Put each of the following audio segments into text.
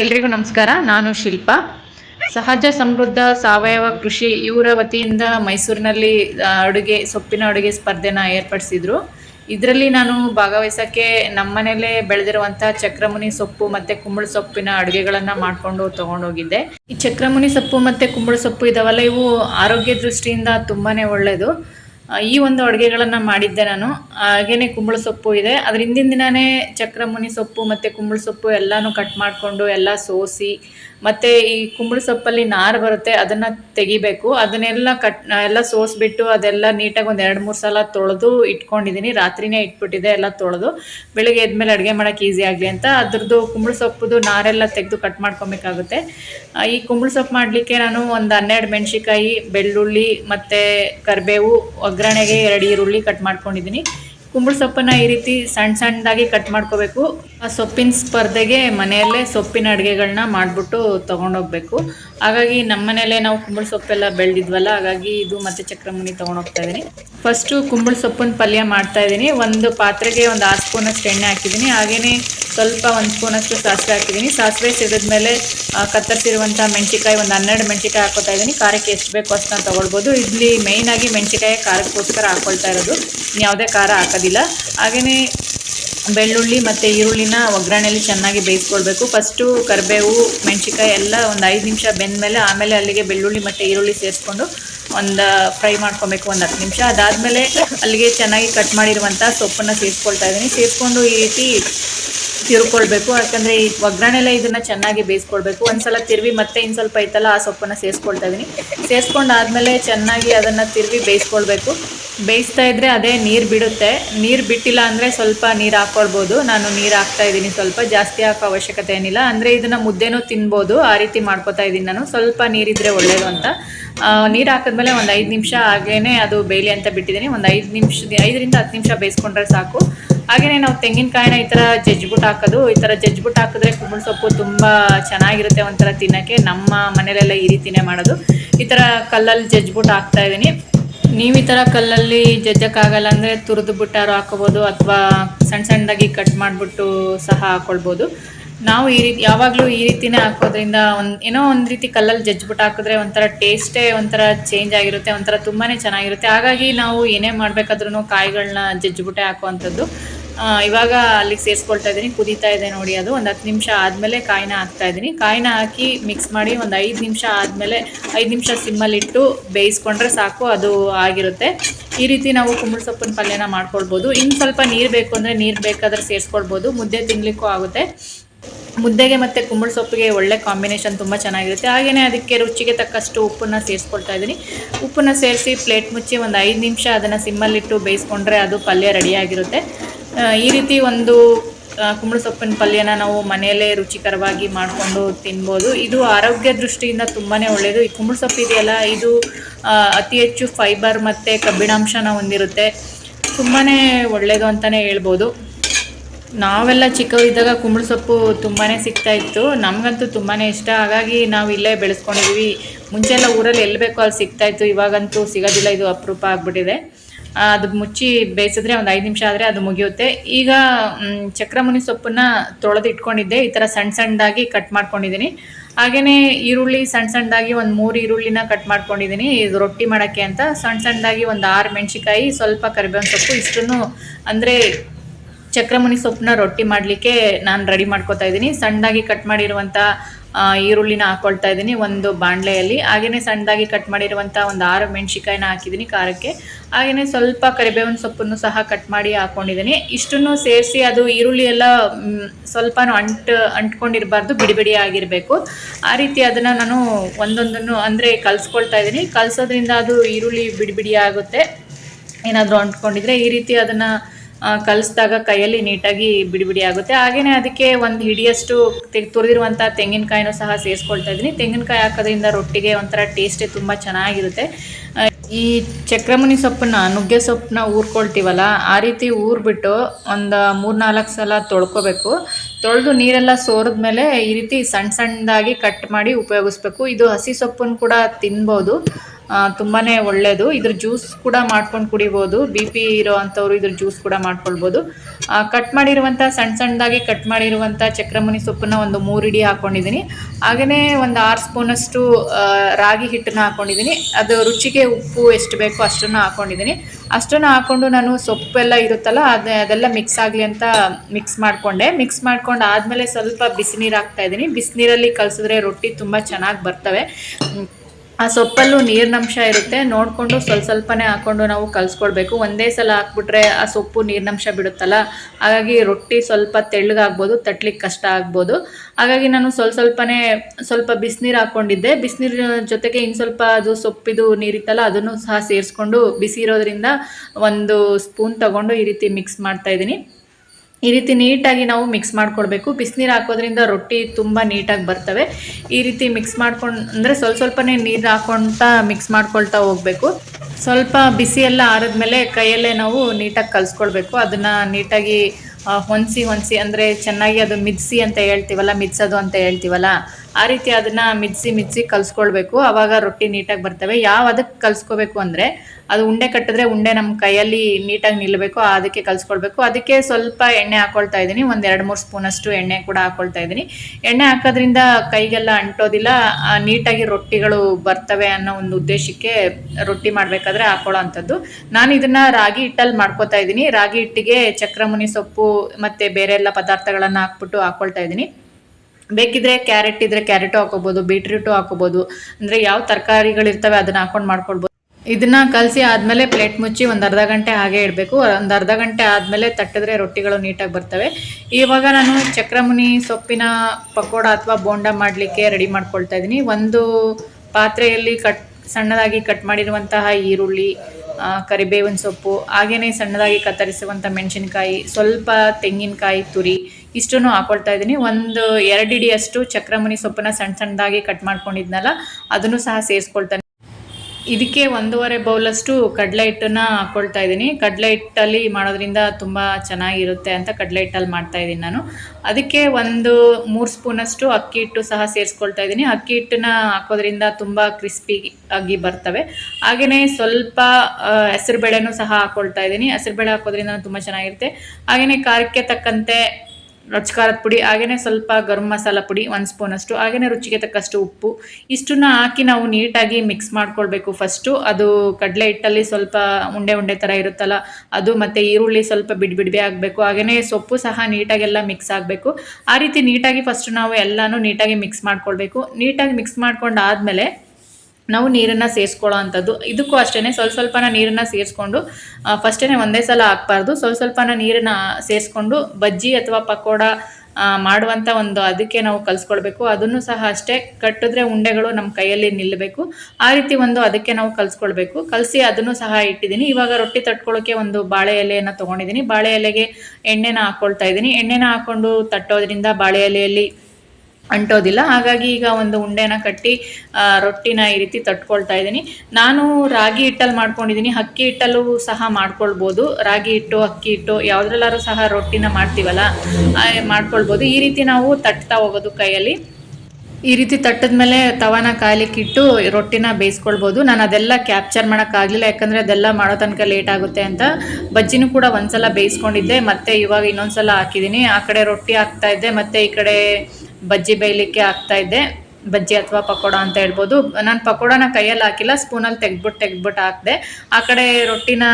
ಎಲ್ರಿಗೂ ನಮಸ್ಕಾರ. ನಾನು ಶಿಲ್ಪ. ಸಹಜ ಸಮೃದ್ಧ ಸಾವಯವ ಕೃಷಿ ಇವರ ವತಿಯಿಂದ ಮೈಸೂರಿನಲ್ಲಿ ಅಡುಗೆ, ಸೊಪ್ಪಿನ ಅಡುಗೆ ಸ್ಪರ್ಧೆನ ಏರ್ಪಡಿಸಿದ್ರು. ಇದರಲ್ಲಿ ನಾನು ಭಾಗವಹಿಸೋಕ್ಕೆ ನಮ್ಮನೇಲೇ ಬೆಳೆದಿರುವಂತಹ ಚಕ್ರಮುನಿ ಸೊಪ್ಪು ಮತ್ತು ಕುಂಬಳ ಸೊಪ್ಪಿನ ಅಡುಗೆಗಳನ್ನು ಮಾಡಿಕೊಂಡು ತೊಗೊಂಡೋಗಿದ್ದೆ. ಈ ಚಕ್ರಮುನಿ ಸೊಪ್ಪು ಮತ್ತು ಕುಂಬಳ ಸೊಪ್ಪು ಇದಾವಲ್ಲ, ಇವು ಆರೋಗ್ಯ ದೃಷ್ಟಿಯಿಂದ ತುಂಬಾ ಒಳ್ಳೆಯದು ಈ ಒಂದು ಅಡುಗೆಗಳನ್ನು ಮಾಡಿದ್ದೆ ನಾನು. ಹಾಗೇನೆ ಕುಂಬಳ ಸೊಪ್ಪು ಇದೆ. ಅದ್ರ ಹಿಂದಿನ ದಿನಾನೇ ಚಕ್ರಮುನಿ ಸೊಪ್ಪು ಮತ್ತು ಕುಂಬಳ ಸೊಪ್ಪು ಎಲ್ಲನೂ ಕಟ್ ಮಾಡಿಕೊಂಡು ಎಲ್ಲ ಸೋಸಿ, ಮತ್ತು ಈ ಕುಂಬಳ ಸೊಪ್ಪಲ್ಲಿ ನಾರು ಬರುತ್ತೆ, ಅದನ್ನು ತೆಗಿಬೇಕು. ಅದನ್ನೆಲ್ಲ ಕಟ್ ಎಲ್ಲ ಸೋಸಿಬಿಟ್ಟು ಅದೆಲ್ಲ ನೀಟಾಗಿ ಒಂದು ಎರಡು ಮೂರು ಸಲ ತೊಳೆದು ಇಟ್ಕೊಂಡಿದ್ದೀನಿ ರಾತ್ರಿನೇ ಇಟ್ಬಿಟ್ಟಿದೆ, ಎಲ್ಲ ತೊಳೆದು. ಬೆಳಗ್ಗೆ ಎದ್ಮೇಲೆ ಅಡುಗೆ ಮಾಡೋಕ್ಕೆ ಈಸಿ ಆಗಲಿ ಅಂತ. ಅದ್ರದ್ದು ಕುಂಬಳ ಸೊಪ್ಪುದು ನಾರೆಲ್ಲ ತೆಗೆದು ಕಟ್ ಮಾಡ್ಕೊಬೇಕಾಗುತ್ತೆ. ಈ ಕುಂಬಳ ಸೊಪ್ಪು ಮಾಡಲಿಕ್ಕೆ ನಾನು ಒಂದು ಹನ್ನೆರಡು ಮೆಣಸಿಕಾಯಿ ಬೆಳ್ಳುಳ್ಳಿ ಮತ್ತು ಕರಿಬೇವು ಒಗ್ಗರಣೆಗೆ ಎರಡು ಈರುಳ್ಳಿ ಕಟ್ ಮಾಡ್ಕೊಂಡಿದ್ದೀನಿ. ಕುಂಬಳ ಸೊಪ್ಪನ್ನ ಈ ರೀತಿ ಸಣ್ಣ ಸಣ್ಣದಾಗಿ ಕಟ್ ಮಾಡ್ಕೋಬೇಕು. ಆ ಸೊಪ್ಪಿನ ಸ್ಪರ್ಧೆಗೆ ಮನೆಯಲ್ಲೇ ಸೊಪ್ಪಿನ ಅಡುಗೆಗಳನ್ನ ಮಾಡಿಬಿಟ್ಟು ತೊಗೊಂಡೋಗ್ಬೇಕು. ಹಾಗಾಗಿ ನಮ್ಮ ಮನೆಯಲ್ಲೇ ನಾವು ಕುಂಬಳ ಸೊಪ್ಪೆಲ್ಲ ಬೆಳೆದಿದ್ವಲ್ಲ, ಹಾಗಾಗಿ ಇದು ಮತ್ತು ಚಕ್ರಮುನಿ ತೊಗೊಂಡೋಗ್ತಾ ಇದ್ದೀನಿ ಫಸ್ಟು ಕುಂಬಳ ಸೊಪ್ಪಿನ ಪಲ್ಯ ಮಾಡ್ತಾ ಇದ್ದೀನಿ ಒಂದು ಪಾತ್ರೆಗೆ ಒಂದು ಆರು ಸ್ಪೂನಷ್ಟು ಎಣ್ಣೆ ಹಾಕಿದ್ದೀನಿ ಹಾಗೆಯೇ ಸ್ವಲ್ಪ ಒಂದು ಸ್ಪೂನಷ್ಟು ಸಾಸಿವೆ ಹಾಕಿದ್ದೀನಿ ಸಾಸಿವೆ ಸಿಡಿದ್ಮೇಲೆ ಕತ್ತರಿಸಿರುವಂಥ ಮೆಣಸಿಕಾಯಿ ಒಂದು ಹನ್ನೆರಡು ಮೆಣಸಿಕಾಯಿ ಹಾಕೋತಾ ಇದ್ದೀನಿ ಖಾರಕ್ಕೆ ಎಷ್ಟು ಬೇಕೋ ಅಷ್ಟನ್ನ ತೊಗೊಳ್ಬೋದು. ಇಲ್ಲಿ ಮೇಯ್ನಾಗಿ ಮೆಣಸಿಕಾಯಿ ಖಾರಕ್ಕೋಸ್ಕರ ಹಾಕ್ಕೊಳ್ತಾ ಇರೋದು. ಯಾವುದೇ ಖಾರ ಹಾಕೋದಿಲ್ಲ ಹಾಗೆಯೇ ಬೆಳ್ಳುಳ್ಳಿ ಮತ್ತು ಈರುಳ್ಳಿನ ಒಗ್ಗರಣೆಯಲ್ಲಿ ಚೆನ್ನಾಗಿ ಬೇಯಿಸ್ಕೊಳ್ಬೇಕು. ಫಸ್ಟು ಕರಿಬೇವು ಮೆಣಸಿಕಾಯಿ ಎಲ್ಲ ಒಂದು ಐದು ನಿಮಿಷ ಬೆಂದಮೇಲೆ ಆಮೇಲೆ ಅಲ್ಲಿಗೆ ಬೆಳ್ಳುಳ್ಳಿ ಮತ್ತು ಈರುಳ್ಳಿ ಸೇರಿಸ್ಕೊಂಡು ಒಂದು ಫ್ರೈ ಮಾಡ್ಕೊಬೇಕು ಒಂದು ಹತ್ತು ನಿಮಿಷ. ಅದಾದಮೇಲೆ ಅಲ್ಲಿಗೆ ಚೆನ್ನಾಗಿ ಕಟ್ ಮಾಡಿರುವಂಥ ಸೊಪ್ಪನ್ನು ಸೇರಿಸ್ಕೊಳ್ತಾ ಇದ್ದೀನಿ. ಸೇರಿಸ್ಕೊಂಡು ಈ ರೀತಿ ತಿರ್ಕೊಳ್ಬೇಕು. ಯಾಕಂದರೆ ಈ ಒಗ್ಗರಣೆಲ್ಲ ಇದನ್ನು ಚೆನ್ನಾಗಿ ಬೇಯಿಸ್ಕೊಳ್ಬೇಕು. ಒಂದ್ಸಲ ತಿರುವಿ ಮತ್ತೆ ಇನ್ನು ಸ್ವಲ್ಪ ಐತಲ್ಲ ಆ ಸೊಪ್ಪನ್ನು ಸೇರಿಸ್ಕೊಳ್ತಾ ಇದ್ದೀನಿ. ಸೇರಿಸ್ಕೊಂಡಾದಮೇಲೆ ಚೆನ್ನಾಗಿ ಅದನ್ನು ತಿರುವಿ ಬೇಯಿಸ್ಕೊಳ್ಬೇಕು. ಬೇಯಿಸ್ತಾ ಇದ್ದರೆ ಅದೇ ನೀರು ಬಿಡುತ್ತೆ. ನೀರು ಬಿಟ್ಟಿಲ್ಲ ಅಂದರೆ ಸ್ವಲ್ಪ ನೀರು ಹಾಕ್ಕೊಳ್ಬೋದು ನಾನು ನೀರು ಹಾಕ್ತಾ ಇದ್ದೀನಿ ಸ್ವಲ್ಪ. ಜಾಸ್ತಿ ಹಾಕೋ ಅವಶ್ಯಕತೆ ಏನಿಲ್ಲ. ಅಂದರೆ ಇದನ್ನು ಮುದ್ದೆನೂ ತಿನ್ಬೋದು. ಆ ರೀತಿ ಮಾಡ್ಕೊತಾ ಇದ್ದೀನಿ ನಾನು. ಸ್ವಲ್ಪ ನೀರಿದ್ದರೆ ಒಳ್ಳೆಯದು ಅಂತ. ನೀರು ಹಾಕಿದ್ಮೇಲೆ ಒಂದು ಐದು ನಿಮಿಷ ಹಾಗೇ ಅದು ಬೇಯಲಿ ಅಂತ ಬಿಟ್ಟಿದ್ದೀನಿ. ಒಂದು ಐದು ನಿಮಿಷ, ಐದರಿಂದ ಹತ್ತು ನಿಮಿಷ ಬೇಯಿಸ್ಕೊಂಡ್ರೆ ಸಾಕು. ಹಾಗೆಯೇ ನಾವು ತೆಂಗಿನಕಾಯಿನ ಈ ಥರ ಜಜ್ಬಿಟ್ಟು ಹಾಕೋದು. ಈ ಥರ ಜಜ್ಬಿಟ್ಟು ಹಾಕಿದ್ರೆ ಕುಂಬಳ ಸೊಪ್ಪು ತುಂಬ ಚೆನ್ನಾಗಿರುತ್ತೆ ಒಂಥರ ತಿನ್ನೋಕ್ಕೆ. ನಮ್ಮ ಮನೇಲೆಲ್ಲ ಈ ರೀತಿನೇ ಮಾಡೋದು. ಈ ಥರ ಕಲ್ಲಲ್ಲಿ ಜಜ್ಬಿಟ್ಟು ಹಾಕ್ತಾ ಇದ್ದೀನಿ. ನೀವು ಈ ಥರ ಕಲ್ಲಲ್ಲಿ ಜಜ್ಜಕ್ಕಾಗಲ್ಲ ಅಂದರೆ ತುರಿದು ಬಿಟ್ಟಾರು ಹಾಕೋಬೋದು ಅಥವಾ ಸಣ್ಣ ಸಣ್ಣದಾಗಿ ಕಟ್ ಮಾಡಿಬಿಟ್ಟು ಸಹ ಹಾಕ್ಕೊಳ್ಬೋದು ನಾವು ಈ ರೀತಿ ಯಾವಾಗಲೂ ಈ ರೀತಿನೇ ಹಾಕೋದ್ರಿಂದ ಒಂದು ಏನೋ ಒಂದು ರೀತಿ ಕಲ್ಲಲ್ಲಿ ಜಜ್ಬಿಟ್ಟು ಹಾಕಿದ್ರೆ ಒಂಥರ ಟೇಸ್ಟೇ ಒಂಥರ ಚೇಂಜ್ ಆಗಿರುತ್ತೆ, ಒಂಥರ ತುಂಬಾ ಚೆನ್ನಾಗಿರುತ್ತೆ. ಹಾಗಾಗಿ ನಾವು ಏನೇ ಮಾಡಬೇಕಾದ್ರೂ ಕಾಯಿಗಳನ್ನ ಜಜ್ಬಿಟ್ಟೆ ಹಾಕುವಂಥದ್ದು. ಇವಾಗ ಅಲ್ಲಿಗೆ ಸೇರಿಸ್ಕೊಳ್ತಾ ಇದ್ದೀನಿ, ಕುದೀತಾ ಇದೆ ನೋಡಿ ಅದು. ಒಂದು ಹತ್ತು ನಿಮಿಷ ಆದಮೇಲೆ ಕಾಯಿನ ಹಾಕ್ತಾ ಇದ್ದೀನಿ. ಕಾಯಿನ ಹಾಕಿ ಮಿಕ್ಸ್ ಮಾಡಿ ಒಂದು ಐದು ನಿಮಿಷ ಆದಮೇಲೆ ಐದು ನಿಮಿಷ ಸಿಮ್ಮಲ್ಲಿಟ್ಟು ಬೇಯಿಸ್ಕೊಂಡ್ರೆ ಸಾಕು, ಅದು ಆಗಿರುತ್ತೆ. ಈ ರೀತಿ ನಾವು ಕುಂಬಳ ಸೊಪ್ಪಿನ ಪಲ್ಯನ ಮಾಡ್ಕೊಳ್ಬೋದು. ಇನ್ನು ಸ್ವಲ್ಪ ನೀರು ಬೇಕು ಅಂದರೆ ನೀರು ಬೇಕಾದ್ರೆ ಸೇರಿಸ್ಕೊಳ್ಬೋದು. ಮುದ್ದೆ ತಿನ್ನಲಿಕ್ಕೂ ಆಗುತ್ತೆ. ಮುದ್ದೆಗೆ ಮತ್ತು ಕುಂಬಳ ಸೊಪ್ಪಿಗೆ ಒಳ್ಳೆ ಕಾಂಬಿನೇಷನ್ ತುಂಬ ಚೆನ್ನಾಗಿರುತ್ತೆ. ಹಾಗೆಯೇ ಅದಕ್ಕೆ ರುಚಿಗೆ ತಕ್ಕಷ್ಟು ಉಪ್ಪನ್ನು ಸೇರಿಸ್ಕೊಳ್ತಾ ಇದ್ದೀನಿ. ಉಪ್ಪನ್ನು ಸೇರಿಸಿ ಪ್ಲೇಟ್ ಮುಚ್ಚಿ ಒಂದು ಐದು ನಿಮಿಷ ಅದನ್ನು ಸಿಮ್ಮಲ್ಲಿಟ್ಟು ಬೇಯಿಸ್ಕೊಂಡ್ರೆ ಅದು ಪಲ್ಯ ರೆಡಿಯಾಗಿರುತ್ತೆ ಈ ರೀತಿ ಒಂದು ಕುಂಬಳ ಸೊಪ್ಪಿನ ಪಲ್ಯನ ನಾವು ಮನೆಯಲ್ಲೇ ರುಚಿಕರವಾಗಿ ಮಾಡಿಕೊಂಡು ತಿನ್ಬೋದು. ಇದು ಆರೋಗ್ಯ ದೃಷ್ಟಿಯಿಂದ ತುಂಬಾ ಒಳ್ಳೆಯದು ಈ ಕುಂಬಳ ಸೊಪ್ಪು ಇದೆಯಲ್ಲ, ಇದು ಅತಿ ಹೆಚ್ಚು ಫೈಬರ್ ಮತ್ತು ಕಬ್ಬಿಣಾಂಶನ ಹೊಂದಿರುತ್ತೆ. ತುಂಬಾ ಒಳ್ಳೆಯದು ಅಂತಲೇ ಹೇಳ್ಬೋದು. ನಾವೆಲ್ಲ ಚಿಕ್ಕವರಿದ್ದಾಗ ಕುಂಬಳ ಸೊಪ್ಪು ತುಂಬಾ ಸಿಗ್ತಾ ಇತ್ತು. ನಮಗಂತೂ ತುಂಬಾ ಇಷ್ಟ. ಹಾಗಾಗಿ ನಾವು ಇಲ್ಲೇ ಬೆಳೆಸ್ಕೊಂಡಿದ್ವಿ. ಮುಂಚೆಲ್ಲ ಊರಲ್ಲಿ ಎಲ್ಲಿ ಬೇಕೋ ಅಲ್ಲಿ ಸಿಗ್ತಾಯಿತ್ತು ಇವಾಗಂತೂ ಸಿಗೋದಿಲ್ಲ. ಇದು ಅಪರೂಪ ಆಗ್ಬಿಟ್ಟಿದೆ. ಅದು ಮುಚ್ಚಿ ಬೇಯಿಸಿದ್ರೆ ಒಂದು ಐದು ನಿಮಿಷ ಆದರೆ ಅದು ಮುಗಿಯುತ್ತೆ. ಈಗ ಚಕ್ರಮುನಿ ಸೊಪ್ಪನ್ನ ತೊಳೆದು ಇಟ್ಕೊಂಡಿದ್ದೆ. ಈ ಥರ ಸಣ್ಣ ಸಣ್ಣದಾಗಿ ಕಟ್ ಮಾಡ್ಕೊಂಡಿದ್ದೀನಿ ಹಾಗೆಯೇ ಈರುಳ್ಳಿ ಸಣ್ಣ ಸಣ್ಣದಾಗಿ ಒಂದು ಮೂರು ಈರುಳ್ಳಿನ ಕಟ್ ಮಾಡ್ಕೊಂಡಿದ್ದೀನಿ ಇದು ರೊಟ್ಟಿ ಮಾಡೋಕ್ಕೆ ಅಂತ. ಸಣ್ಣ ಸಣ್ಣದಾಗಿ ಒಂದು ಆರು ಮೆಣಸಿಕಾಯಿ ಸ್ವಲ್ಪ ಕರಿಬೇವಿನ ಸೊಪ್ಪು, ಇಷ್ಟನ್ನು ಅಂದರೆ ಚಕ್ರಮುನಿ ಸೊಪ್ಪನ್ನ ರೊಟ್ಟಿ ಮಾಡಲಿಕ್ಕೆ ನಾನು ರೆಡಿ ಮಾಡ್ಕೊತಾ ಇದ್ದೀನಿ ಸಣ್ಣದಾಗಿ ಕಟ್ ಮಾಡಿರುವಂಥ ಈರುಳ್ಳಿನ ಹಾಕೊಳ್ತಾ ಇದ್ದೀನಿ ಒಂದು ಬಾಣಲೆಯಲ್ಲಿ. ಹಾಗೆಯೇ ಸಣ್ಣದಾಗಿ ಕಟ್ ಮಾಡಿರುವಂಥ ಒಂದು ಆರು ಮೆಣಸಿಕಾಯಿನ ಹಾಕಿದ್ದೀನಿ ಖಾರಕ್ಕೆ. ಹಾಗೆಯೇ ಸ್ವಲ್ಪ ಕರಿಬೇವಿನ ಸೊಪ್ಪನ್ನು ಸಹ ಕಟ್ ಮಾಡಿ ಹಾಕ್ಕೊಂಡಿದ್ದೀನಿ ಇಷ್ಟನ್ನು ಸೇರಿಸಿ ಅದು ಈರುಳ್ಳಿ ಎಲ್ಲ ಸ್ವಲ್ಪ ಅಂಟು, ಅಂಟ್ಕೊಂಡಿರಬಾರ್ದು ಬಿಡಿ ಆಗಿರಬೇಕು. ಆ ರೀತಿ ಅದನ್ನು ನಾನು ಒಂದೊಂದನ್ನು ಅಂದರೆ ಕಲಿಸ್ಕೊಳ್ತಾ ಇದ್ದೀನಿ. ಕಲಿಸೋದ್ರಿಂದ ಅದು ಈರುಳ್ಳಿ ಬಿಡಿ ಬಿಡಿ ಆಗುತ್ತೆ. ಏನಾದರೂ ಅಂಟ್ಕೊಂಡಿದ್ರೆ ಈ ರೀತಿ ಅದನ್ನು ಕಲಿಸಿದಾಗ ಕೈಯಲ್ಲಿ ನೀಟಾಗಿ ಬಿಡಿ ಬಿಡಿ ಆಗುತ್ತೆ. ಹಾಗೆಯೇ ಅದಕ್ಕೆ ಒಂದು ಹಿಡಿಯಷ್ಟು ತುರಿದಿರುವಂಥ ತೆಂಗಿನಕಾಯಿನೂ ಸಹ ಸೇರಿಸ್ಕೊಳ್ತಾ ಇದ್ದೀನಿ. ತೆಂಗಿನಕಾಯಿ ಹಾಕೋದ್ರಿಂದ ರೊಟ್ಟಿಗೆ ಒಂಥರ ಟೇಸ್ಟೇ ತುಂಬ ಚೆನ್ನಾಗಿರುತ್ತೆ. ಈ ಚಕ್ರಮುನಿ ಸೊಪ್ಪನ್ನ, ನುಗ್ಗೆ ಸೊಪ್ಪನ್ನ ಊರ್ಕೊಳ್ತೀವಲ್ಲ, ಆ ರೀತಿ ಊರ್ಬಿಟ್ಟು ಒಂದು ಮೂರು ನಾಲ್ಕು ಸಲ ತೊಳ್ಕೊಬೇಕು. ತೊಳೆದು ನೀರೆಲ್ಲ ಸೋರಿದ್ಮೇಲೆ ಈ ರೀತಿ ಸಣ್ಣ ಸಣ್ಣದಾಗಿ ಕಟ್ ಮಾಡಿ ಉಪಯೋಗಿಸ್ಬೇಕು. ಇದು ಹಸಿ ಸೊಪ್ಪನ್ನು ಕೂಡ ತಿನ್ಬೋದು. ತುಂಬಾ ಒಳ್ಳೆಯದು ಇದ್ರ ಜ್ಯೂಸ್ ಕೂಡ ಮಾಡ್ಕೊಂಡು ಕುಡಿಬೋದು. ಬಿ ಪಿ ಇರೋ ಅಂಥವ್ರು ಇದ್ರ ಜ್ಯೂಸ್ ಕೂಡ ಮಾಡ್ಕೊಳ್ಬೋದು. ಕಟ್ ಮಾಡಿರುವಂಥ ಸಣ್ಣ ಸಣ್ಣದಾಗಿ ಕಟ್ ಮಾಡಿರುವಂಥ ಚಕ್ರಮುನಿ ಸೊಪ್ಪನ್ನ ಒಂದು ಮೂರು ಇಡಿ ಹಾಕ್ಕೊಂಡಿದ್ದೀನಿ ಹಾಗೆಯೇ ಒಂದು ಆರು ಸ್ಪೂನಷ್ಟು ರಾಗಿ ಹಿಟ್ಟನ್ನ ಹಾಕ್ಕೊಂಡಿದ್ದೀನಿ ಅದು ರುಚಿಗೆ ಉಪ್ಪು ಎಷ್ಟು ಬೇಕೋ ಅಷ್ಟನ್ನು ಹಾಕ್ಕೊಂಡಿದ್ದೀನಿ ಅಷ್ಟನ್ನು ಹಾಕ್ಕೊಂಡು ನಾನು ಸೊಪ್ಪೆಲ್ಲ ಇರುತ್ತಲ್ಲ, ಅದು, ಅದೆಲ್ಲ ಮಿಕ್ಸ್ ಆಗಲಿ ಅಂತ ಮಿಕ್ಸ್ ಮಾಡಿಕೊಂಡೆ. ಮಿಕ್ಸ್ ಮಾಡ್ಕೊಂಡು ಆದಮೇಲೆ ಸ್ವಲ್ಪ ಬಿಸಿನೀರು ಹಾಕ್ತಾಯಿದ್ದೀನಿ ಬಿಸಿನೀರಲ್ಲಿ ಕಲಸಿದ್ರೆ ರೊಟ್ಟಿ ತುಂಬ ಚೆನ್ನಾಗಿ ಬರ್ತವೆ. ಆ ಸೊಪ್ಪಲ್ಲೂ ನೀರಿನಂಶ ಇರುತ್ತೆ. ನೋಡಿಕೊಂಡು ಸ್ವಲ್ಪ ಸ್ವಲ್ಪನೇ ಹಾಕ್ಕೊಂಡು ನಾವು ಕಲಿಸ್ಕೊಳ್ಬೇಕು ಒಂದೇ ಸಲ ಹಾಕ್ಬಿಟ್ರೆ ಆ ಸೊಪ್ಪು ನೀರಿನಂಶ ಬಿಡುತ್ತಲ್ಲ? ಹಾಗಾಗಿ ರೊಟ್ಟಿ ಸ್ವಲ್ಪ ತೆಳ್ಳಗಾಗ್ಬೋದು ತಟ್ಲಿಕ್ಕೆ ಕಷ್ಟ ಆಗ್ಬೋದು. ಹಾಗಾಗಿ ನಾನು ಸ್ವಲ್ಪ ಸ್ವಲ್ಪನೇ ಸ್ವಲ್ಪ ಬಿಸಿನೀರು ಹಾಕ್ಕೊಂಡಿದ್ದೆ. ಬಿಸಿನೀರು ಜೊತೆಗೆ ಇನ್ನು ಸ್ವಲ್ಪ ಅದು ಸೊಪ್ಪಿದು ನೀರಿತ್ತಲ್ಲ, ಅದನ್ನು ಸಹ ಸೇರಿಸ್ಕೊಂಡು ಬಿಸಿ ಇರೋದ್ರಿಂದ ಒಂದು ಸ್ಪೂನ್ ತಗೊಂಡು ಈ ರೀತಿ ಮಿಕ್ಸ್ ಮಾಡ್ತಾ ಇದ್ದೀನಿ. ಈ ರೀತಿ ನೀಟಾಗಿ ನಾವು ಮಿಕ್ಸ್ ಮಾಡ್ಕೊಳ್ಬೇಕು. ಬಿಸಿನೀರು ಹಾಕೋದ್ರಿಂದ ರೊಟ್ಟಿ ತುಂಬ ನೀಟಾಗಿ ಬರ್ತವೆ. ಈ ರೀತಿ ಮಿಕ್ಸ್ ಮಾಡ್ಕೊಂಡು, ಅಂದರೆ ಸ್ವಲ್ಪ ಸ್ವಲ್ಪನೇ ನೀರು ಹಾಕ್ಕೊಳ್ತಾ ಮಿಕ್ಸ್ ಮಾಡ್ಕೊಳ್ತಾ ಹೋಗಬೇಕು. ಸ್ವಲ್ಪ ಬಿಸಿ ಎಲ್ಲ ಆರಿದ್ಮೇಲೆ ಕೈಯಲ್ಲೇ ನಾವು ನೀಟಾಗಿ ಕಲಿಸ್ಕೊಳ್ಬೇಕು. ಅದನ್ನು ನೀಟಾಗಿ ಹೊಂದಿಸಿ ಹೊಂದಿಸಿ ಅಂದರೆ ಚೆನ್ನಾಗಿ ಅದು ಮಿದ್ಸಿ ಅಂತ ಹೇಳ್ತೀವಲ್ಲ, ಮಿದ್ಸೋದು ಅಂತ ಹೇಳ್ತೀವಲ್ಲ ಆ ರೀತಿ ಅದನ್ನು ಮಿಚ್ಚಿ ಮಿಚ್ಚಿ ಕಲ್ಸ್ಕೊಳ್ಬೇಕು. ಆವಾಗ ರೊಟ್ಟಿ ನೀಟಾಗಿ ಬರ್ತವೆ. ಯಾವ ಅದಕ್ಕೆ ಕಲಿಸ್ಕೋಬೇಕು ಅಂದರೆ, ಅದು ಉಂಡೆ ಕಟ್ಟಿದ್ರೆ ಉಂಡೆ ನಮ್ಮ ಕೈಯಲ್ಲಿ ನೀಟಾಗಿ ನಿಲ್ಲಬೇಕು ಅದಕ್ಕೆ ಕಲಿಸ್ಕೊಳ್ಬೇಕು. ಅದಕ್ಕೆ ಸ್ವಲ್ಪ ಎಣ್ಣೆ ಹಾಕ್ಕೊಳ್ತಾ ಇದ್ದೀನಿ. ಒಂದು ಎರಡು, ಮೂರು ಸ್ಪೂನಷ್ಟು ಎಣ್ಣೆ ಕೂಡ ಹಾಕೊಳ್ತಾ ಇದ್ದೀನಿ. ಎಣ್ಣೆ ಹಾಕೋದ್ರಿಂದ ಕೈಗೆಲ್ಲ ಅಂಟೋದಿಲ್ಲ. ನೀಟಾಗಿ ರೊಟ್ಟಿಗಳು ಬರ್ತವೆ ಅನ್ನೋ ಒಂದು ಉದ್ದೇಶಕ್ಕೆ ರೊಟ್ಟಿ ಮಾಡಬೇಕಾದ್ರೆ ಹಾಕೊಳ್ಳೋ ಅಂಥದ್ದು. ನಾನು ಇದನ್ನು ರಾಗಿ ಹಿಟ್ಟಲ್ಲಿ ಮಾಡ್ಕೊತಾ ಇದ್ದೀನಿ. ರಾಗಿ ಹಿಟ್ಟಿಗೆ ಚಕ್ರಮುನಿ ಸೊಪ್ಪು ಮತ್ತು ಬೇರೆ ಎಲ್ಲ ಪದಾರ್ಥಗಳನ್ನು ಹಾಕ್ಬಿಟ್ಟು ಹಾಕೊಳ್ತಾ ಇದ್ದೀನಿ. ಬೇಕಿದ್ರೆ ಕ್ಯಾರೆಟ್ ಇದ್ರೆ ಕ್ಯಾರೆಟು ಹಾಕೋಬಹುದು ಬೀಟ್ರೂಟು ಹಾಕೋಬಹುದು ಅಂದರೆ ಯಾವ ತರಕಾರಿಗಳಿರ್ತವೆ ಅದನ್ನ ಹಾಕೊಂಡು ಮಾಡ್ಕೊಳ್ಬೋದು. ಇದನ್ನ ಕಲಸಿ ಆದಮೇಲೆ ಪ್ಲೇಟ್ ಮುಚ್ಚಿ ಒಂದು ಅರ್ಧ ಗಂಟೆ ಹಾಗೆ ಇಡಬೇಕು. ಒಂದು ಅರ್ಧ ಗಂಟೆ ಆದಮೇಲೆ ತಟ್ಟಿದ್ರೆ ರೊಟ್ಟಿಗಳು ನೀಟಾಗಿ ಬರ್ತವೆ. ಇವಾಗ ನಾನು ಚಕ್ರಮುನಿ ಸೊಪ್ಪಿನ ಪಕೋಡ ಅಥವಾ ಬೋಂಡ ಮಾಡಲಿಕ್ಕೆ ರೆಡಿ ಮಾಡ್ಕೊಳ್ತಾ ಇದ್ದೀನಿ. ಒಂದು ಪಾತ್ರೆಯಲ್ಲಿ ಕಟ್, ಸಣ್ಣದಾಗಿ ಕಟ್ ಮಾಡಿರುವಂತಹ ಈರುಳ್ಳಿ ಕರಿಬೇವಿನ ಸೊಪ್ಪು ಹಾಗೆಯೇ ಸಣ್ಣದಾಗಿ ಕತ್ತರಿಸುವಂಥ ಮೆಣಸಿನಕಾಯಿ, ಸ್ವಲ್ಪ ತೆಂಗಿನಕಾಯಿ, ತುರಿ ಇಷ್ಟನ್ನು ಹಾಕೊಳ್ತಾ ಇದ್ದೀನಿ. ಒಂದು ಎರಡು ಇಡಿಯಷ್ಟು ಚಕ್ರಮಣಿ ಸೊಪ್ಪನ್ನ ಸಣ್ಣ ಸಣ್ಣದಾಗಿ ಕಟ್ ಮಾಡ್ಕೊಂಡಿದ್ನಲ್ಲ, ಅದನ್ನು ಸಹ ಸೇರಿಸ್ಕೊಳ್ತಾನೆ. ಇದಕ್ಕೆ ಒಂದೂವರೆ ಬೌಲಷ್ಟು ಕಡಲೆ ಹಿಟ್ಟನ್ನು ಹಾಕೊಳ್ತಾ ಇದ್ದೀನಿ. ಕಡಲೆ ಹಿಟ್ಟಲ್ಲಿ ಮಾಡೋದ್ರಿಂದ ತುಂಬ ಚೆನ್ನಾಗಿರುತ್ತೆ ಅಂತ ಕಡಲೆ ಹಿಟ್ಟಲ್ಲಿ ಮಾಡ್ತಾ ಇದ್ದೀನಿ ನಾನು. ಅದಕ್ಕೆ ಒಂದು ಮೂರು ಸ್ಪೂನಷ್ಟು ಅಕ್ಕಿ ಹಿಟ್ಟು ಸಹ ಸೇರಿಸ್ಕೊಳ್ತಾ ಇದ್ದೀನಿ. ಅಕ್ಕಿ ಹಿಟ್ಟನ್ನ ಹಾಕೋದ್ರಿಂದ ತುಂಬ ಕ್ರಿಸ್ಪಿ ಆಗಿ ಬರ್ತವೆ. ಹಾಗೆಯೇ ಸ್ವಲ್ಪ ಹೆಸರುಬೇಳೆನೂ ಸಹ ಹಾಕ್ಕೊಳ್ತಾ ಇದ್ದೀನಿ. ಹೆಸರುಬೇಳೆ ಹಾಕೋದ್ರಿಂದ ತುಂಬ ಚೆನ್ನಾಗಿರುತ್ತೆ. ಹಾಗೆಯೇ ಖಾರಕ್ಕೆ ತಕ್ಕಂತೆ ಖಾರದ ಪುಡಿ ಹಾಗೆಯೇ ಸ್ವಲ್ಪ ಗರಂ ಮಸಾಲ ಪುಡಿ, ಒಂದು ಸ್ಪೂನಷ್ಟು ಹಾಗೆಯೇ ರುಚಿಗೆ ತಕ್ಕಷ್ಟು ಉಪ್ಪು. ಇಷ್ಟನ್ನ ಹಾಕಿ ನಾವು ನೀಟಾಗಿ ಮಿಕ್ಸ್ ಮಾಡ್ಕೊಳ್ಬೇಕು ಫಸ್ಟು ಅದು ಕಡಲೆ ಹಿಟ್ಟಲ್ಲಿ ಸ್ವಲ್ಪ ಉಂಡೆ ಉಂಡೆ ಥರ ಇರುತ್ತಲ್ಲ, ಅದು ಮತ್ತು ಈರುಳ್ಳಿ ಸ್ವಲ್ಪ ಬಿಡಿ ಆಗಬೇಕು ಹಾಗೆಯೇ ಸೊಪ್ಪು ಸಹ ನೀಟಾಗೆಲ್ಲ ಮಿಕ್ಸ್ ಆಗಬೇಕು. ಆ ರೀತಿ ನೀಟಾಗಿ ಫಸ್ಟು ನಾವು ಎಲ್ಲನೂ ನೀಟಾಗಿ ಮಿಕ್ಸ್ ಮಾಡ್ಕೊಳ್ಬೇಕು. ನೀಟಾಗಿ ಮಿಕ್ಸ್ ಮಾಡ್ಕೊಂಡು ಆದಮೇಲೆ ನಾವು ನೀರನ್ನು ಸೇರಿಸ್ಕೊಳ್ಳೋ ಅಂಥದ್ದು. ಇದಕ್ಕೂ ಅಷ್ಟೇ ಸ್ವಲ್ಪ ಸ್ವಲ್ಪನ ನೀರನ್ನು ಸೇರಿಸ್ಕೊಂಡು ಫಸ್ಟೇ ಒಂದೇ ಸಲ ಹಾಕ್ಬಾರ್ದು. ಸ್ವಲ್ಪ ಸ್ವಲ್ಪನ ನೀರನ್ನು ಸೇರಿಸ್ಕೊಂಡು ಬಜ್ಜಿ ಅಥವಾ ಪಕೋಡ ಮಾಡುವಂಥ ಒಂದು ಅದಕ್ಕೆ ನಾವು ಕಲಿಸ್ಕೊಳ್ಬೇಕು. ಅದನ್ನು ಸಹ ಅಷ್ಟೇ ಕಟ್ಟಿದ್ರೆ ಉಂಡೆಗಳು ನಮ್ಮ ಕೈಯಲ್ಲಿ ನಿಲ್ಲಬೇಕು. ಆ ರೀತಿ ಒಂದು ಅದಕ್ಕೆ ನಾವು ಕಲಿಸ್ಕೊಳ್ಬೇಕು. ಕಲಸಿ ಅದನ್ನು ಸಹ ಇಟ್ಟಿದ್ದೀನಿ. ಇವಾಗ ರೊಟ್ಟಿ ತಟ್ಕೊಳ್ಳೋಕ್ಕೆ ಒಂದು ಬಾಳೆ ಎಲೆಯನ್ನು ತೊಗೊಂಡಿದ್ದೀನಿ. ಬಾಳೆ ಎಲೆಗೆ ಎಣ್ಣೆನ ಹಾಕ್ಕೊಳ್ತಾ ಇದ್ದೀನಿ. ಎಣ್ಣೆನ ಹಾಕ್ಕೊಂಡು ತಟ್ಟೋದ್ರಿಂದ ಬಾಳೆ ಎಲೆಯಲ್ಲಿ ಅಂಟೋದಿಲ್ಲ. ಹಾಗಾಗಿ ಈಗ ಒಂದು ಉಂಡೆನ ಕಟ್ಟಿ ರೊಟ್ಟಿನ ಈ ರೀತಿ ತಟ್ಕೊಳ್ತಾ ಇದ್ದೀನಿ. ನಾನು ರಾಗಿ ಹಿಟ್ಟಲ್ಲಿ ಮಾಡ್ಕೊಂಡಿದ್ದೀನಿ. ಅಕ್ಕಿ ಹಿಟ್ಟಲ್ಲೂ ಸಹ ಮಾಡ್ಕೊಳ್ಬೋದು. ರಾಗಿ ಹಿಟ್ಟು, ಅಕ್ಕಿ ಹಿಟ್ಟು ಯಾವುದ್ರಲ್ಲಾದ್ರೂ ಸಹ ರೊಟ್ಟಿನ ಮಾಡ್ತೀವಲ್ಲ ಮಾಡ್ಕೊಳ್ಬೋದು. ಈ ರೀತಿ ನಾವು ತಟ್ತಾ ಹೋಗೋದು ಕೈಯಲ್ಲಿ. ಈ ರೀತಿ ತಟ್ಟದ ಮೇಲೆ ತವಾನ ಕಾಯ್ಲಿಕ್ಕಿಟ್ಟು ರೊಟ್ಟಿನ ಬೇಯಿಸ್ಕೊಳ್ಬೋದು. ನಾನು ಅದೆಲ್ಲ ಕ್ಯಾಪ್ಚರ್ ಮಾಡೋಕ್ಕಾಗಲಿಲ್ಲ, ಯಾಕಂದರೆ ಅದೆಲ್ಲ ಮಾಡೋ ತನಕ ಲೇಟ್ ಆಗುತ್ತೆ ಅಂತ. ಬಜ್ಜಿನೂ ಕೂಡ ಒಂದ್ಸಲ ಬೇಯಿಸ್ಕೊಂಡಿದ್ದೆ, ಮತ್ತೆ ಇವಾಗ ಇನ್ನೊಂದ್ಸಲ ಹಾಕಿದ್ದೀನಿ. ಆ ಕಡೆ ರೊಟ್ಟಿ ಹಾಕ್ತಾ ಇದ್ದೆ ಮತ್ತೆ ಈ ಕಡೆ ಬಜ್ಜಿ ಬೇಯಲಿಕ್ಕೆ ಹಾಕ್ತಾ ಇದ್ದೆ ಬಜ್ಜಿ ಅಥವಾ ಪಕೋಡ ಅಂತ ಹೇಳ್ಬೋದು. ನಾನು ಪಕೋಡನ ಕೈಯಲ್ಲಿ ಹಾಕಿಲ್ಲ, ಸ್ಪೂನಲ್ಲಿ ತೆಗ್ದ್ಬಿಟ್ಟು ತೆಗ್ದ್ಬಿಟ್ಟು ಹಾಕಿದೆ. ಆ ಕಡೆ ರೊಟ್ಟಿನ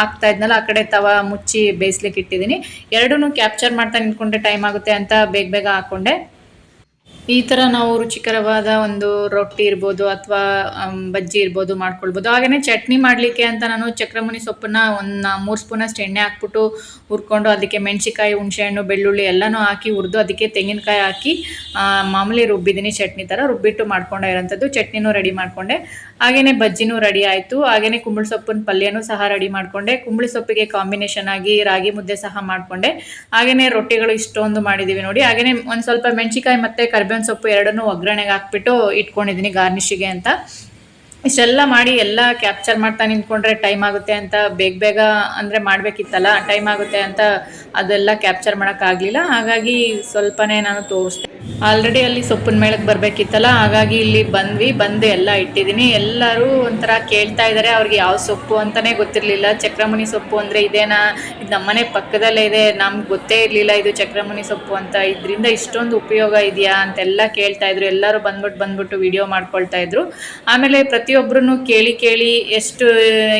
ಹಾಕ್ತಾ ಇದ್ನಲ್ಲ, ಆ ಕಡೆ ತವ ಮುಚ್ಚಿ ಬೇಯಿಸ್ಲಿಕ್ಕೆ ಇಟ್ಟಿದ್ದೀನಿ. ಎರಡೂ ಕ್ಯಾಪ್ಚರ್ ಮಾಡ್ತಾ ನಿಂತ್ಕೊಂಡೆ ಟೈಮ್ ಆಗುತ್ತೆ ಅಂತ ಬೇಗ ಬೇಗ ಹಾಕ್ಕೊಂಡೆ ಈ ಥರ ನಾವು ರುಚಿಕರವಾದ ಒಂದು ರೊಟ್ಟಿ ಇರ್ಬೋದು ಅಥವಾ ಬಜ್ಜಿ ಇರ್ಬೋದು ಮಾಡ್ಕೊಳ್ಬೋದು. ಹಾಗೆಯೇ ಚಟ್ನಿ ಮಾಡಲಿಕ್ಕೆ ಅಂತ ನಾನು ಚಕ್ರಮುನಿ ಸೊಪ್ಪನ್ನ ಒಂದು ಮೂರು ಸ್ಪೂನಷ್ಟು ಎಣ್ಣೆ ಹಾಕ್ಬಿಟ್ಟು ಹುರ್ಕೊಂಡು ಅದಕ್ಕೆ ಮೆಣಸಿಕಾಯಿ ಹುಣಸೆಹಣ್ಣು ಬೆಳ್ಳುಳ್ಳಿ ಎಲ್ಲನೂ ಹಾಕಿ ಹುರಿದು ಅದಕ್ಕೆ ತೆಂಗಿನಕಾಯಿ ಹಾಕಿ ಮಾಮೂಲಿ ರುಬ್ಬಿದ್ದೀನಿ ಚಟ್ನಿ ಥರ ರುಬ್ಬಿಟ್ಟು ಮಾಡ್ಕೊಂಡೆ ಇರೋಂಥದ್ದು. ಚಟ್ನಿನೂ ರೆಡಿ ಮಾಡಿಕೊಂಡೆ. ಹಾಗೆಯೇ ಬಜ್ಜಿನೂ ರೆಡಿ ಆಯಿತು. ಹಾಗೆಯೇ ಕುಂಬಳ ಸೊಪ್ಪಿನ ಪಲ್ಯನೂ ಸಹ ರೆಡಿ ಮಾಡಿಕೊಂಡೆ. ಕುಂಬಳ ಸೊಪ್ಪಿಗೆ ಕಾಂಬಿನೇಷನ್ ಆಗಿ ರಾಗಿ ಮುದ್ದೆ ಸಹ ಮಾಡಿಕೊಂಡೆ. ಹಾಗೆಯೇ ರೊಟ್ಟಿಗಳು ಇಷ್ಟೊಂದು ಮಾಡಿದ್ದೀವಿ ನೋಡಿ. ಹಾಗೆಯೇ ಒಂದು ಸ್ವಲ್ಪ ಮೆಣಸಿಕಾಯಿ ಮತ್ತು ಕರಿಬೇವಿನ ಸೊಪ್ಪು ಎರಡನ್ನೂ ಒಗ್ಗರಣೆಗೆ ಹಾಕ್ಬಿಟ್ಟು ಇಟ್ಕೊಂಡಿದ್ದೀನಿ ಗಾರ್ನಿಶಿಗೆ ಅಂತ. ಇಷ್ಟೆಲ್ಲ ಮಾಡಿ ಎಲ್ಲ ಕ್ಯಾಪ್ಚರ್ ಮಾಡ್ತಾ ನಿಂತ್ಕೊಂಡ್ರೆ ಟೈಮ್ ಆಗುತ್ತೆ ಅಂತ, ಬೇಗ ಬೇಗ ಅಂದರೆ ಮಾಡಬೇಕಿತ್ತಲ್ಲ, ಟೈಮ್ ಆಗುತ್ತೆ ಅಂತ ಅದೆಲ್ಲ ಕ್ಯಾಪ್ಚರ್ ಮಾಡೋಕ್ಕಾಗಲಿಲ್ಲ. ಹಾಗಾಗಿ ಸ್ವಲ್ಪನೇ ನಾನು ತೋರಿಸ್ದೆ. ಆಲ್ರೆಡಿ ಅಲ್ಲಿ ಸೊಪ್ಪಿನ ಮೇಳಕ್ಕೆ ಬರಬೇಕಿತ್ತಲ್ಲ, ಹಾಗಾಗಿ ಇಲ್ಲಿ ಬಂದ್ವಿ, ಬಂದು ಎಲ್ಲ ಇಟ್ಟಿದ್ದೀನಿ. ಎಲ್ಲರೂ ಒಂಥರ ಕೇಳ್ತಾ ಇದ್ದಾರೆ ಅವ್ರಿಗೆ ಯಾವ ಸೊಪ್ಪು ಅಂತಲೇ ಗೊತ್ತಿರಲಿಲ್ಲ. ಚಕ್ರಮುನಿ ಸೊಪ್ಪು ಅಂದರೆ ಇದೇನಾ? ಇದು ನಮ್ಮನೆ ಪಕ್ಕದಲ್ಲೇ ಇದೆ, ನಮ್ಗೆ ಗೊತ್ತೇ ಇರಲಿಲ್ಲ ಇದು ಚಕ್ರಮುನಿ ಸೊಪ್ಪು ಅಂತ. ಇದರಿಂದ ಇಷ್ಟೊಂದು ಉಪಯೋಗ ಇದೆಯಾ ಅಂತೆಲ್ಲ ಕೇಳ್ತಾ ಇದ್ರು. ಎಲ್ಲರೂ ಬಂದ್ಬಿಟ್ಟು ಬಂದ್ಬಿಟ್ಟು ವಿಡಿಯೋ ಮಾಡ್ಕೊಳ್ತಾ ಇದ್ರು. ಆಮೇಲೆ ಪ್ರತಿಯೊಬ್ಬರೂ ಕೇಳಿ ಕೇಳಿ ಎಷ್ಟು,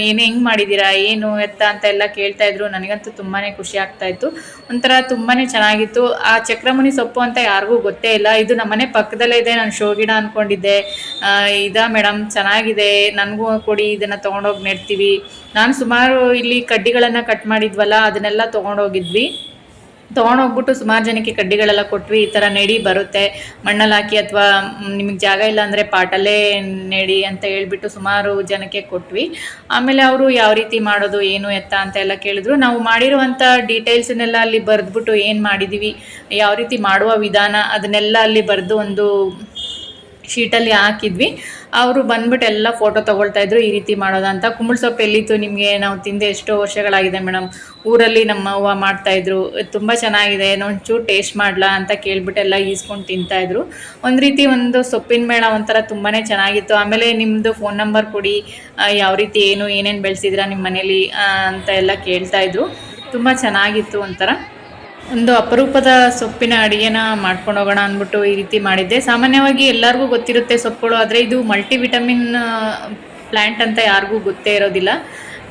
ಏನು ಹೆಂಗೆ ಮಾಡಿದ್ದೀರಾ ಏನು ಎತ್ತ ಅಂತ ಎಲ್ಲ ಕೇಳ್ತಾ ಇದ್ರು. ನನಗಂತೂ ತುಂಬಾ ಖುಷಿ ಆಗ್ತಾ ಇತ್ತು. ಒಂಥರ ತುಂಬಾ ಚೆನ್ನಾಗಿತ್ತು. ಆ ಚಕ್ರಮುನಿ ಸೊಪ್ಪು ಅಂತ ಯಾರಿಗೂ ಗೊತ್ತೇ ಇಲ್ಲ. ಇದು ನಮ್ಮನೆ ಪಕ್ಕದಲ್ಲೇ ಇದೆ. ನಾನು ಶೋ ಗಿಡ ಅಂದ್ಕೊಂಡಿದ್ದೆ ಇದಾ ಮೇಡಮ್, ಚೆನ್ನಾಗಿದೆ. ನನಗೂ ಕೊಡಿ, ಇದನ್ನು ತೊಗೊಂಡೋಗಿ ನೆಡ್ತೀವಿ. ನಾನು ಸುಮಾರು ಇಲ್ಲಿ ಕಡ್ಡಿಗಳನ್ನು ಕಟ್ ಮಾಡಿದ್ವಲ್ಲ, ಅದನ್ನೆಲ್ಲ ತೊಗೊಂಡೋಗಿದ್ವಿ. ತೊಗೊಂಡೋಗ್ಬಿಟ್ಟು ಸುಮಾರು ಜನಕ್ಕೆ ಕಡ್ಡಿಗಳೆಲ್ಲ ಕೊಟ್ವಿ, ಈ ಥರ ನೆಡಿ ಬರುತ್ತೆ ಮಣ್ಣಲ್ಲಿ ಹಾಕಿ ಅಥವಾ ನಿಮಗೆ ಜಾಗ ಇಲ್ಲ ಅಂದರೆ ಪಾಟಲ್ಲೇ ನೆಡಿ ಅಂತ ಹೇಳ್ಬಿಟ್ಟು ಸುಮಾರು ಜನಕ್ಕೆ ಕೊಟ್ವಿ. ಆಮೇಲೆ ಅವರು ಯಾವ ರೀತಿ ಮಾಡೋದು, ಏನು ಎತ್ತ ಅಂತ ಎಲ್ಲ ಕೇಳಿದ್ರು. ನಾವು ಮಾಡಿರುವಂಥ ಡೀಟೇಲ್ಸನ್ನೆಲ್ಲ ಅಲ್ಲಿ ಬರೆದ್ಬಿಟ್ಟು ಏನು ಮಾಡಿದ್ದೀವಿ ಯಾವ ರೀತಿ ಮಾಡುವ ವಿಧಾನ, ಅದನ್ನೆಲ್ಲ ಅಲ್ಲಿ ಬರೆದು ಒಂದು ಶೀಟಲ್ಲಿ ಹಾಕಿದ್ವಿ. ಅವರು ಬಂದ್ಬಿಟ್ಟು ಎಲ್ಲ ಫೋಟೋ ತೊಗೊಳ್ತಾ ಇದ್ರು, ಈ ರೀತಿ ಮಾಡೋದಂತ ಕುಂಬಳ ಸೊಪ್ಪು ಎಲ್ಲಿತ್ತು? ನಿಮಗೆ ನಾವು ತಿಂದೆ ಎಷ್ಟೋ ವರ್ಷಗಳಾಗಿದೆ ಮೇಡಮ್. ಊರಲ್ಲಿ ನಮ್ಮ ಅವ್ವ ಮಾಡ್ತಾಯಿದ್ರು ತುಂಬ ಚೆನ್ನಾಗಿದೆ. ಒಂಚೂರು ಟೇಸ್ಟ್ ಮಾಡಲಾ ಅಂತ ಕೇಳ್ಬಿಟ್ಟು ಎಲ್ಲ ಈಸ್ಕೊಂಡು ತಿಂತಾಯಿದ್ರು ಒಂದು ರೀತಿ ಒಂದು ಸೊಪ್ಪಿನ ಮೇಳ ಒಂಥರ ತುಂಬಾ ಚೆನ್ನಾಗಿತ್ತು. ಆಮೇಲೆ ನಿಮ್ಮದು ಫೋನ್ ನಂಬರ್ ಕೊಡಿ. ಯಾವ ರೀತಿ, ಏನು, ಏನೇನು ಬೆಳೆಸಿದ್ರಾ ನಿಮ್ಮ ಮನೇಲಿ ಅಂತ ಎಲ್ಲ ಕೇಳ್ತಾಯಿದ್ರು ತುಂಬ ಚೆನ್ನಾಗಿತ್ತು ಒಂಥರ. ಒಂದು ಅಪರೂಪದ ಸೊಪ್ಪಿನ ಅಡುಗೆನ ಮಾಡ್ಕೊಂಡು ಹೋಗೋಣ ಅಂದ್ಬಿಟ್ಟು ಈ ರೀತಿ ಮಾಡಿದ್ದೆ. ಸಾಮಾನ್ಯವಾಗಿ ಎಲ್ಲರಿಗೂ ಗೊತ್ತಿರುತ್ತೆ ಸೊಪ್ಪುಗಳು, ಆದರೆ ಇದು ಮಲ್ಟಿ ವಿಟಮಿನ್ ಪ್ಲ್ಯಾಂಟ್ ಅಂತ ಯಾರಿಗೂ ಗೊತ್ತೇ ಇರೋದಿಲ್ಲ.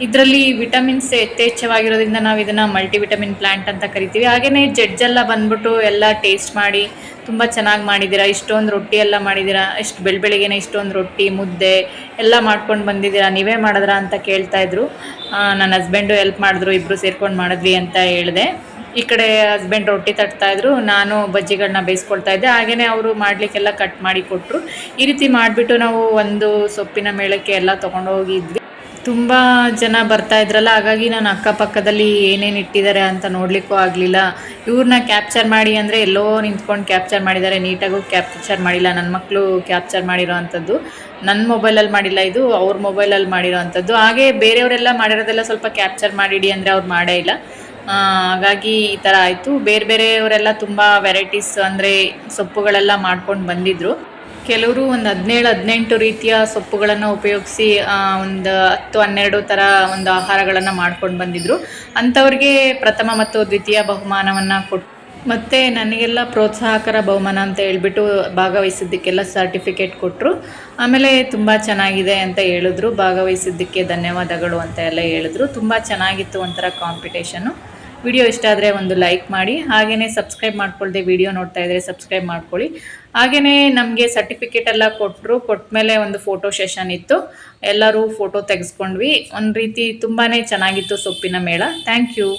ಇದರಲ್ಲಿ ವಿಟಮಿನ್ಸ್ ಯಥೇಚ್ಛವಾಗಿರೋದ್ರಿಂದ ನಾವು ಇದನ್ನು ಮಲ್ಟಿ ವಿಟಮಿನ್ ಪ್ಲ್ಯಾಂಟ್ ಅಂತ ಕರಿತೀವಿ. ಹಾಗೆಯೇ ಜಡ್ಜೆಲ್ಲ ಬಂದ್ಬಿಟ್ಟು ಎಲ್ಲ ಟೇಸ್ಟ್ ಮಾಡಿ, ತುಂಬ ಚೆನ್ನಾಗಿ ಮಾಡಿದ್ದೀರಾ? ಇಷ್ಟೊಂದು ರೊಟ್ಟಿ ಎಲ್ಲ ಮಾಡಿದ್ದೀರಾ? ಇಷ್ಟು ಬೆಳ ಇಷ್ಟೊಂದು ರೊಟ್ಟಿ, ಮುದ್ದೆ ಎಲ್ಲ ಮಾಡ್ಕೊಂಡು ಬಂದಿದ್ದೀರಾ? ನೀವೇ ಮಾಡಿದ್ರಾ ಅಂತ ಕೇಳ್ತಾ ಇದ್ರು. ನನ್ನ ಹಸ್ಬೆಂಡು ಹೆಲ್ಪ್ ಮಾಡಿದ್ರು ಇಬ್ಬರು ಸೇರ್ಕೊಂಡು ಮಾಡಿದ್ವಿ ಅಂತ ಹೇಳಿದೆ. ಈ ಕಡೆ ಹಸ್ಬೆಂಡ್ ರೊಟ್ಟಿ ತಟ್ತಾ ಇದ್ರು, ನಾನು ಬಜ್ಜಿಗಳನ್ನ ಬೇಯಿಸ್ಕೊಳ್ತಾ ಇದ್ದೆ. ಹಾಗೇನೆ ಅವರು ಮಾಡಲಿಕ್ಕೆಲ್ಲ ಕಟ್ ಮಾಡಿ ಕೊಟ್ಟರು ಈ ರೀತಿ ಮಾಡಿಬಿಟ್ಟು ನಾವು ಒಂದು ಸೊಪ್ಪಿನ ಮೇಳಕ್ಕೆ ಎಲ್ಲ ತೊಗೊಂಡೋಗಿದ್ವಿ. ತುಂಬ ಜನ ಬರ್ತಾ ಇದ್ರಲ್ಲ, ಹಾಗಾಗಿ ನಾನು ಅಕ್ಕಪಕ್ಕದಲ್ಲಿ ಏನೇನು ಇಟ್ಟಿದ್ದಾರೆ ಅಂತ ನೋಡಲಿಕ್ಕೂ ಆಗಲಿಲ್ಲ. ಇವ್ರನ್ನ ಕ್ಯಾಪ್ಚರ್ ಮಾಡಿ ಅಂದರೆ ಎಲ್ಲೋ ನಿಂತ್ಕೊಂಡು ಕ್ಯಾಪ್ಚರ್ ಮಾಡಿದ್ದಾರೆ. ನೀಟಾಗೂ ಕ್ಯಾಪ್ಚರ್ ಮಾಡಿಲ್ಲ. ನನ್ನ ಮಕ್ಕಳು ಕ್ಯಾಪ್ಚರ್ ಮಾಡಿರೋ ಅಂಥದ್ದು. ನನ್ನ ಮೊಬೈಲಲ್ಲಿ ಮಾಡಿಲ್ಲ ಇದು, ಅವ್ರ ಮೊಬೈಲಲ್ಲಿ ಮಾಡಿರೋ ಅಂಥದ್ದು. ಹಾಗೆ ಬೇರೆಯವರೆಲ್ಲ ಮಾಡಿರೋದೆಲ್ಲ ಸ್ವಲ್ಪ ಕ್ಯಾಪ್ಚರ್ ಮಾಡಿಡಿ ಅಂದರೆ ಅವ್ರು ಮಾಡೇ ಇಲ್ಲ. ಹಾಗಾಗಿ ಈ ಥರ ಆಯಿತು. ಬೇರೆ ಬೇರೆಯವರೆಲ್ಲ ತುಂಬ ವೆರೈಟೀಸ್ ಅಂದರೆ ಸೊಪ್ಪುಗಳೆಲ್ಲ ಮಾಡ್ಕೊಂಡು ಬಂದಿದ್ದರು ಕೆಲವರು ಒಂದು ಹದಿನೇಳು, ಹದಿನೆಂಟು ರೀತಿಯ ಸೊಪ್ಪುಗಳನ್ನು ಉಪಯೋಗಿಸಿ ಒಂದು ಹತ್ತು, ಹನ್ನೆರಡು ಥರ ಒಂದು ಆಹಾರಗಳನ್ನು ಮಾಡ್ಕೊಂಡು ಬಂದಿದ್ದರು ಅಂಥವ್ರಿಗೆ ಪ್ರಥಮ ಮತ್ತು ದ್ವಿತೀಯ ಬಹುಮಾನವನ್ನು ಕೊಟ್ಟು ಮತ್ತು ನನಗೆಲ್ಲ ಪ್ರೋತ್ಸಾಹಕರ ಬಹುಮಾನ ಅಂತ ಹೇಳ್ಬಿಟ್ಟು ಭಾಗವಹಿಸಿದ್ದಕ್ಕೆಲ್ಲ ಸರ್ಟಿಫಿಕೇಟ್ ಕೊಟ್ಟರು ಆಮೇಲೆ ತುಂಬ ಚೆನ್ನಾಗಿದೆ ಅಂತ ಹೇಳಿದ್ರು. ಭಾಗವಹಿಸಿದ್ದಕ್ಕೆ ಧನ್ಯವಾದಗಳು ಅಂತ ಎಲ್ಲ ಹೇಳಿದ್ರು. ತುಂಬ ಚೆನ್ನಾಗಿತ್ತು ಒಂಥರ ಕಾಂಪಿಟೇಷನು ವಿಡಿಯೋ ಇಷ್ಟ ಆದರೆ ಒಂದು ಲೈಕ್ ಮಾಡಿ ಹಾಗೆಯೇ ಸಬ್ಸ್ಕ್ರೈಬ್ ಮಾಡ್ಕೊಳ್ಳದೆ ವಿಡಿಯೋ ನೋಡ್ತಾ ಇದ್ದರೆ ಸಬ್ಸ್ಕ್ರೈಬ್ ಮಾಡ್ಕೊಳ್ಳಿ. ಹಾಗೆಯೇ ನಮಗೆ ಸರ್ಟಿಫಿಕೇಟ್ ಎಲ್ಲ ಕೊಟ್ಟರು ಕೊಟ್ಮೇಲೆ ಒಂದು ಫೋಟೋ ಸೆಷನ್ ಇತ್ತು. ಎಲ್ಲರೂ ಫೋಟೋ ತೆಗೆಸ್ಕೊಂಡ್ವಿ. ಒಂದು ರೀತಿ ತುಂಬಾ ಚೆನ್ನಾಗಿತ್ತು ಸೊಪ್ಪಿನ ಮೇಳ. Thank you